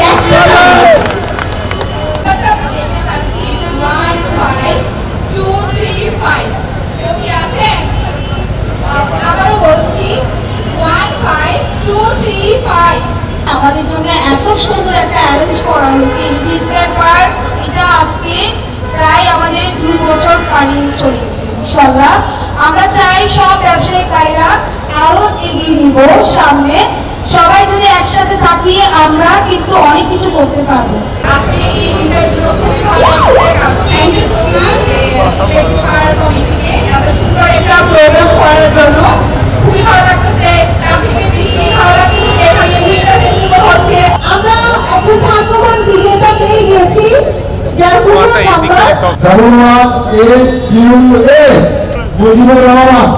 দেখতে ইনশাল্লাহ আমরা চাই সব ব্যবসায়িক ভাইরা আরও এগিয়ে নিব সামনে। সবাই যদি একসাথে থাকি, আমরা কিন্তু অনেক কিছু করতে পারব। আজকে এই ইন্টারভিউ খুবই ভালো thank you so much number Rabindranath এ জিউ এ মুজিবুর রহমান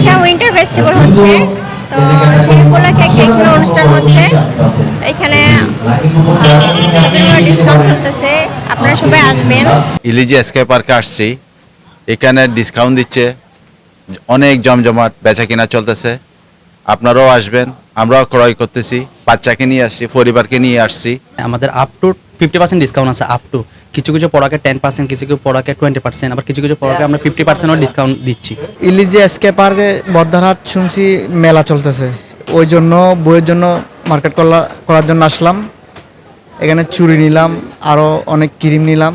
হ্যাঁ উইন্টার ফেস্টিভ্যাল হচ্ছে তো সেই উপলক্ষে কেকগুলো অনুষ্ঠান হচ্ছে। এখানে ডিসকাউন্ট চলতেছে। আপনারা সবাই আসবেন। ইলিজি স্কাই পার্কে আসছি। এখানে ডিসকাউন্ট দিচ্ছে। অনেক জমজমাট বেচা কিনা চলতেছে। আপনারাও আসবেন। আমরাও ক্রয় করতেছি। বাচ্চাকে নিয়ে আসছি পরিবারকে নিয়ে আসছি। আমাদের up to fifty percent discount আছে আপ টু কিছু কিছু প্রোডাক্টে টেন পার্সেন্ট কিছু কিছু প্রোডাক্টে টোয়েন্টি পার্সেন্ট আবার কিছু কিছু প্রোডাক্টে আমরা ফিফটি পার্সেন্টও ডিসকাউন্ট দিচ্ছি। ইলিজি এসকে পার্কে বর্ধারহাট শুনছি মেলা চলতেছে। ওই জন্য বইয়ের জন্য মার্কেট করা করার জন্য আসলাম। এখানে চুড়ি নিলাম আরও অনেক ক্রিম নিলাম।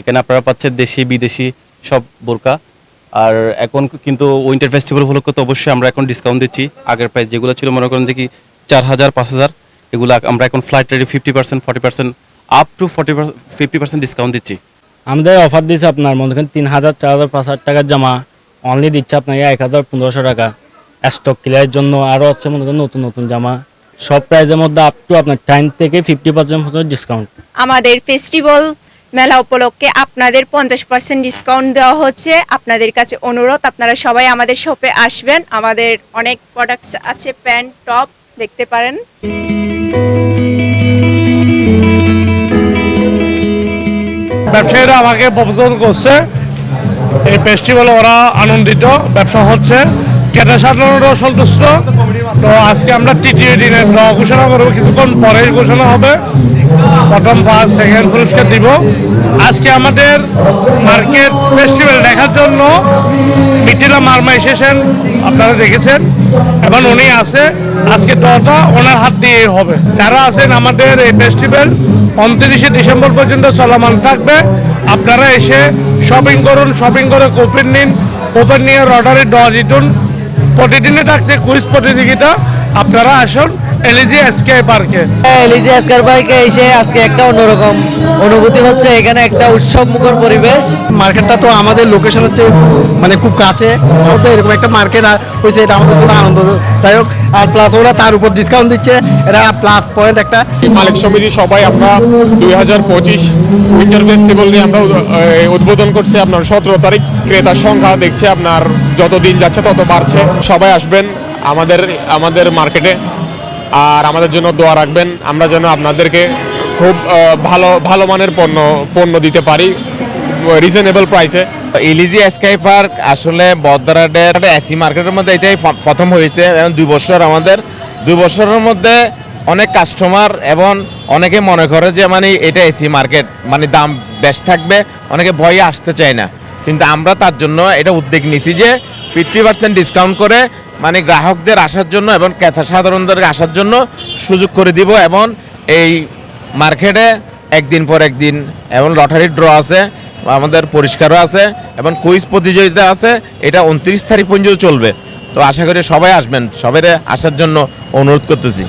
এখানে আপনারা পাচ্ছেন দেশি বিদেশি সব বোরকা। আর এখন কিন্তু উইন্টার ফেস্টিভ্যাল উপলক্ষে তো অবশ্যই আমরা এখন ডিসকাউন্ট দিচ্ছি। আগের প্রাইস যেগুলো ছিল মনে করেন যে কি চার হাজার পাঁচ হাজার এগুলো আমরা এখন flight ready fifty percent forty percent up to forty fifty percent discount দিচ্ছি। আমাদের অফার দিচ্ছে আপনার মনে করেন তিন হাজার চার হাজার পাঁচ হাজার টাকার জামা অনলি দিচ্ছে আপনাকে এক হাজার পনেরোশো টাকা। স্টক ক্লিয়ারের জন্য আরও হচ্ছে মনে করেন নতুন নতুন জামা। সব প্রাইজের মধ্যে আপ টু আপনার টেন থেকে ফিফটি পার্সেন্ট পর্যন্ত ডিসকাউন্ট আমাদের ফেস্টিভ্যাল মেলা উপলক্ষে আপনাদের পঞ্চাশ পার্সেন্ট ডিসকাউন্ট দেওয়া হচ্ছে। আপনাদের কাছে অনুরোধ আপনারা সবাই আমাদের শপে আসবেন। আমাদের অনেক প্রোডাক্টস আছে প্যান্ট টপ দেখতে পারেন। ব্যবসায়ীরা আমাকে প্রপোজাল করছে। এই ফেস্টিভ্যালে ওরা আনন্দিত। ব্যবসা হচ্ছে। ক্রেতা সাধারণরাও সন্তুষ্ট? তো আজকে আমরা তৃতীয় দিনের ড্র ঘোষণা করব। কিছুক্ষণ পরে ঘোষণা হবে। প্রথম ফার্স্ট সেকেন্ড পুরস্কার দিব। আজকে আমাদের মার্কেট ফেস্টিভ্যাল দেখার জন্য মিথিলা মার্মা এসেছেন। আপনারা দেখেছেন। এবং উনি আছে। আজকে ড্রটা ওনার হাত দিয়ে হবে। যারা আছেন আমাদের এই ফেস্টিভ্যাল উনত্রিশে ডিসেম্বর পর্যন্ত চলমান থাকবে। আপনারা এসে শপিং করুন শপিং করে কুপন নিন। কোপেন নিয়ে অর্ডারে ড্র জিতুন প্রতিদিনে থাকছে কুইজ প্রতিযোগিতা। আপনারা আসুন এলজি এসকে পার্কে এলিজি এসকার পার্কে এসে আজকে একটা অন্যরকম অনুভূতি হচ্ছে এখানে একটা উৎসব মুখর পরিবেশ। মার্কেটটা তো আমাদের লোকেশন হচ্ছে মানে খুব কাছে আমাদের এরকম একটা মার্কেট হয়েছে এটা আমাদের খুব আনন্দদায়ক আর প্লাস ওরা তার উপর ডিসকাউন্ট দিচ্ছে এটা প্লাস পয়েন্ট একটা। মালিক সমিতি সবাই আমরা দুই হাজার পঁচিশ উইন্টার ফেস্টিভ্যাল নিয়ে আমরা উদ্বোধন করছি। আপনার সতেরো তারিখ ক্রেতার সংখ্যা দেখছে আপনার যত দিন যাচ্ছে তত বাড়ছে। সবাই আসবেন আমাদের আমাদের মার্কেটে আর আমাদের জন্য দোয়া রাখবেন। আমরা যেন আপনাদেরকে খুব ভালো ভালো মানের পণ্য পণ্য দিতে পারি রিজনেবল প্রাইসে ইলিজি স্কাই পার্ক আসলে বদ্রাডের এসি মার্কেটের মধ্যে এটাই প্রথম হয়েছে, এবং দুই বছর আমাদের। দুই বছরের মধ্যে অনেক কাস্টমার এবং অনেকে মনে করে যে মানে এটা এসি মার্কেট মানে দাম বেশ থাকবে, অনেকে ভয়ে আসতে চায় না। কিন্তু আমরা তার জন্য এটা উদ্যোগ নিছি যে ফিফটি পার্সেন্ট ডিসকাউন্ট করে মানে গ্রাহকদের আসার জন্য এবং ক্রেতা সাধারণদের আসার জন্য সুযোগ করে দিব এবং এই মার্কেটে একদিন পর একদিন এবং লটারির ড্র আছে, আমাদের পরিষ্কারও আছে এবং কুইজ প্রতিযোগিতা আছে, এটা উনত্রিশ তারিখ পর্যন্ত চলবে। তো আশা করি সবাই আসবেন সবাই আসার জন্য অনুরোধ করতেছি।